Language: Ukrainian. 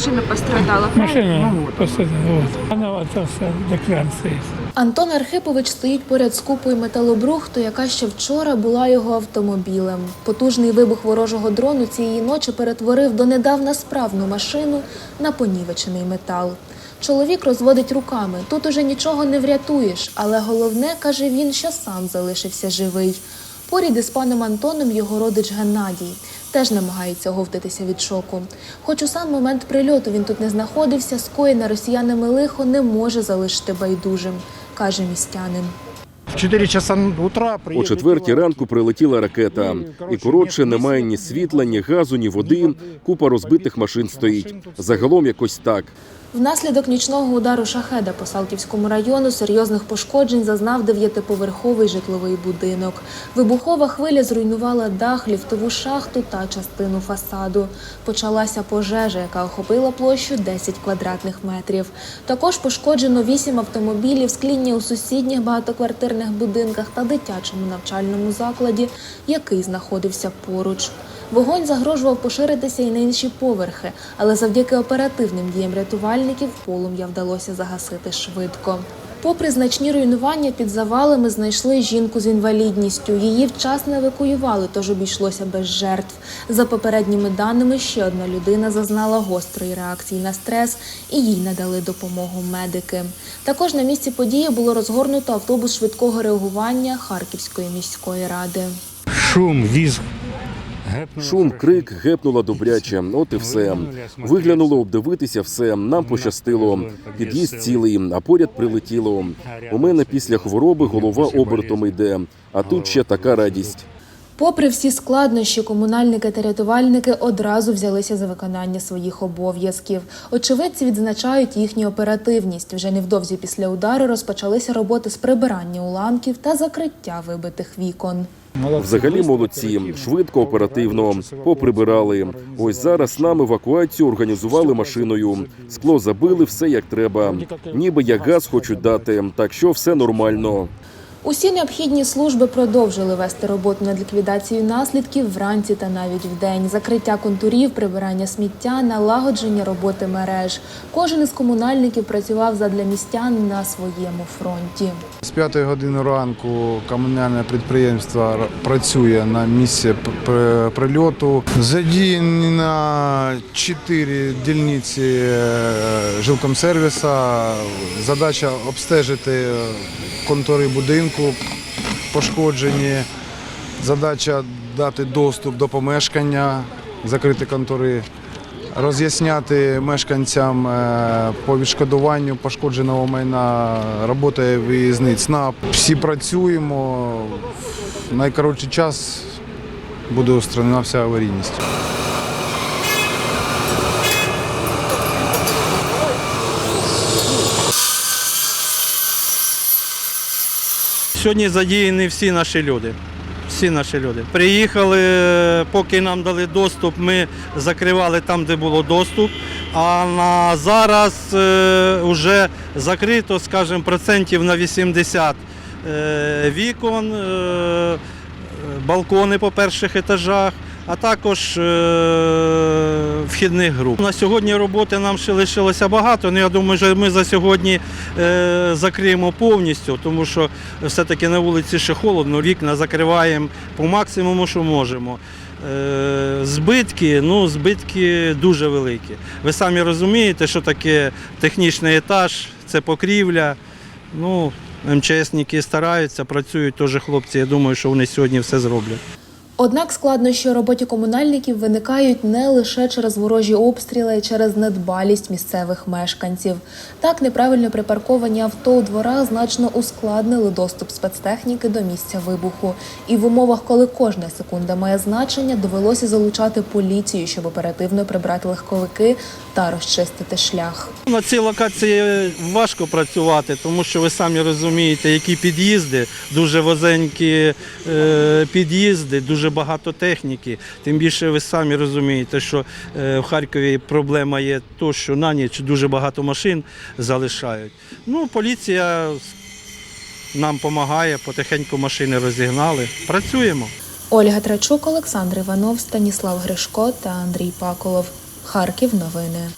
машина пострадала. Машина посадила. От. Вона оце все декларація. Антон Архипович стоїть поряд з купою металобрухту, яка ще вчора була його автомобілем. Потужний вибух ворожого дрону цієї ночі перетворив донедавна справну машину на понівечений метал. Чоловік розводить руками. Тут уже нічого не врятуєш, але головне, каже він, що сам залишився живий. Поряд із паном Антоном його родич Геннадій теж намагається оговтатися від шоку. Хоч у сам момент прильоту він тут не знаходився, скоєне росіянами лихо не може залишити байдужим, каже містянин. В 4 часа утра О четвертій ранку прилетіла ракета, і коротше немає ні світла, ні газу, ні води. Купа розбитих машин стоїть. Загалом якось так. Внаслідок нічного удару шахеда по Салтівському району серйозних пошкоджень зазнав дев'ятиповерховий житловий будинок. Вибухова хвиля зруйнувала дах, ліфтову шахту та частину фасаду. Почалася пожежа, яка охопила площу 10 квадратних метрів. Також пошкоджено 8 автомобілів, скління у сусідніх багатоквартирних будинках та дитячому навчальному закладі, який знаходився поруч. Вогонь загрожував поширитися і на інші поверхи, але завдяки оперативним діям рятувальників полум'я вдалося загасити швидко. Попри значні руйнування, під завалами знайшли жінку з інвалідністю. Її вчасно евакуювали, тож обійшлося без жертв. За попередніми даними, ще одна людина зазнала гострої реакції на стрес і їй надали допомогу медики. Також на місці події було розгорнуто автобус швидкого реагування Харківської міської ради. Шум, візг. Шум, крик, гепнула добряче. От і все. Виглянуло обдивитися все. Нам пощастило. Під'їзд цілий, а поряд прилетіло. У мене після хвороби голова обертом йде. А тут ще така радість. Попри всі складнощі, комунальники та рятувальники одразу взялися за виконання своїх обов'язків. Очевидці відзначають їхню оперативність. Вже невдовзі після удару розпочалися роботи з прибирання уламків та закриття вибитих вікон. Взагалі молодці, швидко, оперативно поприбирали. Ось зараз нам евакуацію організували машиною. Скло забили, все як треба. Ніби як газ хочуть дати, так що все нормально. Усі необхідні служби продовжили вести роботу над ліквідацією наслідків вранці та навіть вдень. Закриття контурів, прибирання сміття, налагодження роботи мереж. Кожен із комунальників працював задля містян на своєму фронті. З 5 години ранку комунальне підприємство працює на місці прильоту. Задіяні на 4 дільниці е, жилкомсервіса. Задача обстежити контури будинку пошкоджені. Задача дати доступ до помешкання, закрити контури. Роз'ясняти мешканцям е, по відшкодуванню пошкодженого майна робота виїзний ЦНАП. Всі працюємо. В найкоротший час буде устранена вся аварійність. Сьогодні задіяні всі наші люди. Всі наші люди. Приїхали, поки нам дали доступ, ми закривали там, де було доступ. А на зараз вже закрито, скажімо, процентів на 80 е, вікон, е, балкони по перших етажах, а також е, вхідних груп. На сьогодні роботи нам ще лишилося багато. Ну, я думаю, що ми за сьогодні е, закриємо повністю, тому що все-таки на вулиці ще холодно, вікна закриваємо по максимуму, що можемо. Е, Збитки, ну, збитки дуже великі. Ви самі розумієте, що таке технічний етаж, це покрівля. Ну, МЧСники стараються, працюють теж хлопці. Я думаю, що вони сьогодні все зроблять. Однак складнощі у роботі комунальників виникають не лише через ворожі обстріли, а через недбалість місцевих мешканців. Так, неправильно припарковані авто у дворах значно ускладнили доступ спецтехніки до місця вибуху. І в умовах, коли кожна секунда має значення, довелося залучати поліцію, щоб оперативно прибрати легковики та розчистити шлях. На цій локації важко працювати, тому що ви самі розумієте, які під'їзди, дуже возенькі е, під'їзди, дуже багато техніки. Тим більше ви самі розумієте, що е, в Харкові проблема є то, що на ніч дуже багато машин залишають. Ну, поліція нам допомагає, потихеньку машини розігнали. Працюємо. Ольга Трачук, Олександр Іванов, Станіслав Гришко та Андрій Паколов. Харків новини.